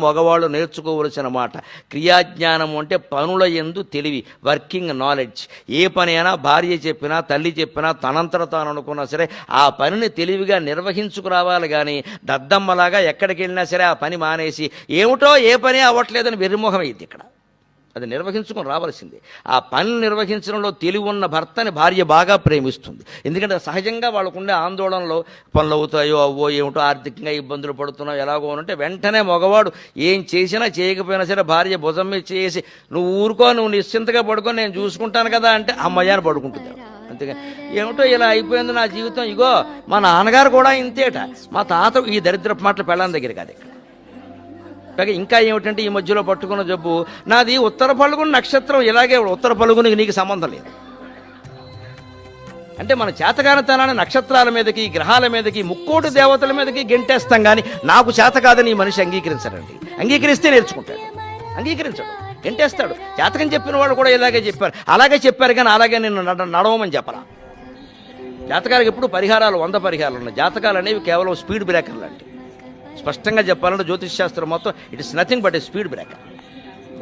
మగవాళ్ళు నేర్చుకోవలసిన మాట. క్రియాజ్ఞానం అంటే పనుల ఎందు తెలివి వర్కింగ్ నాలెడ్జ్. ఏ పని అయినా భార్య చెప్పినా తల్లి చెప్పినా తనంతర తాను అనుకున్నా సరే ఆ పనిని తెలివిగా నిర్వహించుకురావాలి కానీ దద్దమ్మలాగా ఎక్కడికి వెళ్ళినా సరే ఆ పని మానేసి ఏమిటో ఏ పని అవ్వట్లేదని వెర్రిమోహం అయింది ఇక్కడ. అది నిర్వహించుకొని రావాల్సిందే. ఆ పనిని నిర్వహించడంలో తెలివి ఉన్న భర్తని భార్య బాగా ప్రేమిస్తుంది. ఎందుకంటే సహజంగా వాళ్ళకుండే ఆందోళనలో పనులు అవుతాయో అవ్వో ఏమిటో ఆర్థికంగా ఇబ్బందులు పడుతున్నావు ఎలాగో అంటే వెంటనే మగవాడు ఏం చేసినా చేయకపోయినా సరే భార్య భుజం మీద చేసి నువ్వు ఊరుకో నువ్వు నిశ్చింతగా పడుకొని నేను చూసుకుంటాను కదా అంటే అమ్మయ్యాన్ని పడుకుంటుంది అంతేగా. ఏమిటో ఇలా అయిపోయింది నా జీవితం. ఇగో మా నాన్నగారు కూడా ఇంతేట. మా తాత ఈ దరిద్రపు మాటలు పెళ్ళాని దగ్గర కాదు ఇక్కడ. పైగా ఇంకా ఏమిటంటే ఈ మధ్యలో పట్టుకున్న జబ్బు. నాది ఉత్తర పలుగుని నక్షత్రం ఇలాగే ఉత్తర పలుగునికి నీకు సంబంధం లేదు. అంటే మన చేతగానితనాన్ని నక్షత్రాల మీదకి గ్రహాల మీదకి ముక్కోటి దేవతల మీదకి గెంటేస్తాం కానీ నాకు చేత కాదని ఈ మనిషి అంగీకరించడండి. అంగీకరిస్తే నేర్చుకుంటాడు. అంగీకరించడు. గెంటేస్తాడు. జాతకం చెప్పిన వాడు కూడా ఇలాగే చెప్పారు. అలాగే చెప్పారు కానీ అలాగే నేను నడ- నడవమని చెప్పరా జాతకాలకు ఎప్పుడు పరిహారాలు వంద పరిహారాలు ఉన్నాయి. జాతకాలు అనేవి కేవలం స్పీడ్ బ్రేకర్లు లాంటివి స్పష్టంగా చెప్పాలంటే జ్యోతిష్ శాస్త్రం మొత్తం it is nothing but a speed breaker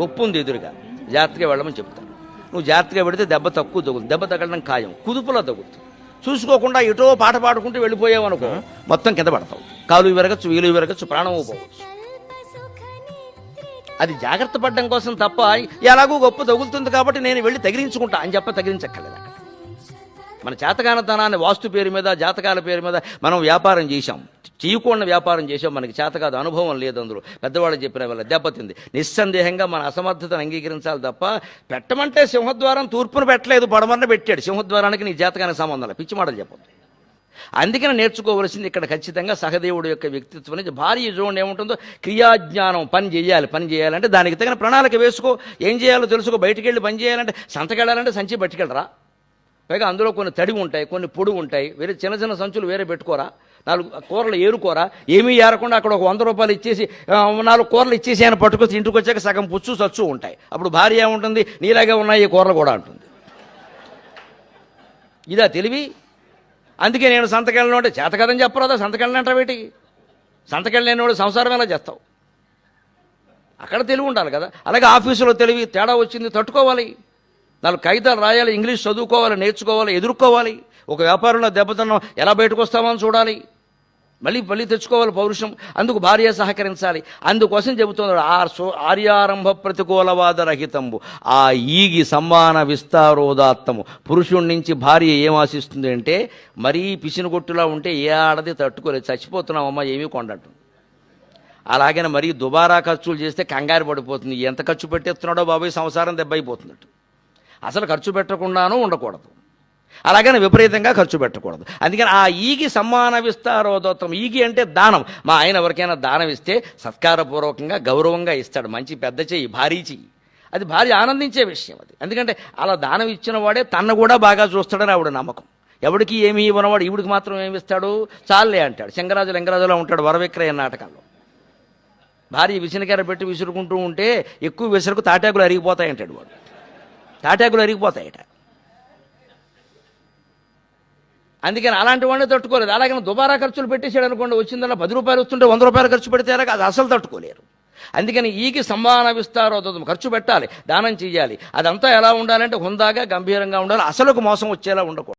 గొప్ప ఉంది ఎదురుగా. జాగ్రత్తగా వెళ్ళమని చెప్తాను నువ్వు జాగ్రత్తగా పెడితే దెబ్బ తక్కువ తగులుతుంది. దెబ్బ తగలడం ఖాయం. కుదుపులో తగులుతుంది. చూసుకోకుండా ఎటో పాట పాడుకుంటూ వెళ్ళిపోయావు అనుకో మొత్తం కింద పడతావు. కాలు విరగచ్చు వీలు విరగచ్చు ప్రాణం పోవచ్చు. అది జాగ్రత్త పడడం కోసం తప్ప ఎలాగో గొప్ప తగులుతుంది కాబట్టి నేను వెళ్ళి తగిలించుకుంటా అని చెప్ప తగిలించక్కర్లేదు? అక్కడ. మన చేతకానతనాన్ని వాస్తు పేరు మీద జాతకాల పేరు మీద మనం వ్యాపారం చేశాం. చేయకుండా వ్యాపారం చేసాం మనకి చేతకాదు అనుభవం లేదు అందులో. పెద్దవాళ్ళు చెప్పిన వల్ల దెబ్బతింది నిస్సందేహంగా మన అసమర్థతను అంగీకరించాలి తప్ప పెట్టమంటే సింహద్వారం తూర్పును పెట్టలేదు పడమరన పెట్టాడు. సింహద్వారానికి నీ జాతకానికి సంబంధం లేదు. పిచ్చి మాటలు చెప్పొద్దు. అందుకని నేర్చుకోవలసింది ఇక్కడ ఖచ్చితంగా సహదేవుడు యొక్క వ్యక్తిత్వం నుంచి భార్య చూడండి ఏముంటుందో క్రియాజ్ఞానం పని చేయాలి పని చేయాలంటే దానికి తగిన ప్రణాళిక వేసుకో. ఏం చేయాలో తెలుసుకో. బయటికి వెళ్ళి పని చేయాలంటే సంతకెళ్ళాలంటే సంచి పట్టుకెళ్ళరా. పైగా అందులో కొన్ని తడివి ఉంటాయి కొన్ని పొడి ఉంటాయి. వేరే చిన్న చిన్న సంచులు వేరే పెట్టుకోరా. నాలుగు కూరలు ఏరుకోరా ఏమీ ఏరకుండా అక్కడ ఒక వంద రూపాయలు ఇచ్చేసి నాలుగు కూరలు ఇచ్చేసి ఆయన పట్టుకొచ్చి ఇంటికి వచ్చాక సగం పుచ్చు సచ్చు ఉంటాయి. అప్పుడు భార్య ఏముంటుంది? నీలాగే ఉన్నాయి ఈ కూరలు కూడా అంటుంది. ఇదా తెలివి? అందుకే నేను సంతకెళ్ళను అంటే చేత కదని చెప్పరాదా? సంతకెళ్ళని అంటావేటి సంతకెళ్ళని వాడు సంసారం ఎలా చేస్తావు? అక్కడ తెలివి ఉండాలి కదా. అలాగే ఆఫీసులో తెలివి తేడా వచ్చింది తట్టుకోవాలి. నాలుగు కాగితాలు రాయాలి ఇంగ్లీష్ చదువుకోవాలి నేర్చుకోవాలి ఎదుర్కోవాలి. ఒక వ్యాపారంలో దెబ్బతిన్నాం ఎలా బయటకు వస్తామని చూడాలి. మళ్ళీ మళ్ళీ తెచ్చుకోవాలి పౌరుషం. అందుకు భార్య సహకరించాలి. అందుకోసం చెబుతున్నాడు ఆ సో ఆర్యారంభ ప్రతికూలవాద రహితంబు. ఆ ఈగి సమ్మాన విస్తారోదాత్తము. పురుషుడి నుంచి భార్య ఏం ఆశిస్తుంది అంటే మరీ పిసినగొట్టులా ఉంటే ఏ ఆడది తట్టుకోలేదు చచ్చిపోతున్నామమ్మా ఏమీ కొండటం. అలాగని మరీ దుబారా ఖర్చులు చేస్తే కంగారు పడిపోతుంది. ఎంత ఖర్చు పెట్టేస్తున్నాడో బాబాయ్ సంసారం దెబ్బైపోతున్నట్టు అసలు ఖర్చు పెట్టకుండానూ ఉండకూడదు. అలాగని విపరీతంగా ఖర్చు పెట్టకూడదు. అందుకని ఆ ఈగి సమ్మాన విస్తారోదోత్తం. ఈగి అంటే దానం. మా ఆయన ఎవరికైనా దానం ఇస్తే సత్కారపూర్వకంగా గౌరవంగా ఇస్తాడు. మంచి పెద్ద చెయ్యి భారీ చెయ్యి. అది భారీ ఆనందించే విషయం అది. ఎందుకంటే అలా దానం ఇచ్చిన వాడే తన్ను కూడా బాగా చూస్తాడని ఆవిడ నమ్మకం. ఎవడికి ఏమి ఇవ్వనవాడు ఈవిడికి మాత్రం ఏమి ఇస్తాడు? చాలే అంటాడు. శంకరాజు లింగరాజులో ఉంటాడు వరవిక్రయ నాటకంలో భార్య విసినకెర పెట్టి విసురుకుంటూ ఉంటే ఎక్కువ విసురుకు తాటాకులు అరిగిపోతాయంటాడు వాడు. తాటాకులు అరిగిపోతాయట. అందుకని అలాంటి వాడిని తట్టుకోలేదు. అలాగే దుబారా ఖర్చులు పెట్టేసాడు అనుకోండి వచ్చిందల్లా పది రూపాయలు వస్తుంటే వంద రూపాయలు ఖర్చు పెడితే అది అసలు తట్టుకోలేరు. అందుకని ఈకి సంభావన విస్తారో ఖర్చు పెట్టాలి దానం చేయాలి అదంతా ఎలా ఉండాలంటే హుందాగా గంభీరంగా ఉండాలి. అసలుకు మోసం వచ్చేలా ఉండకూడదు.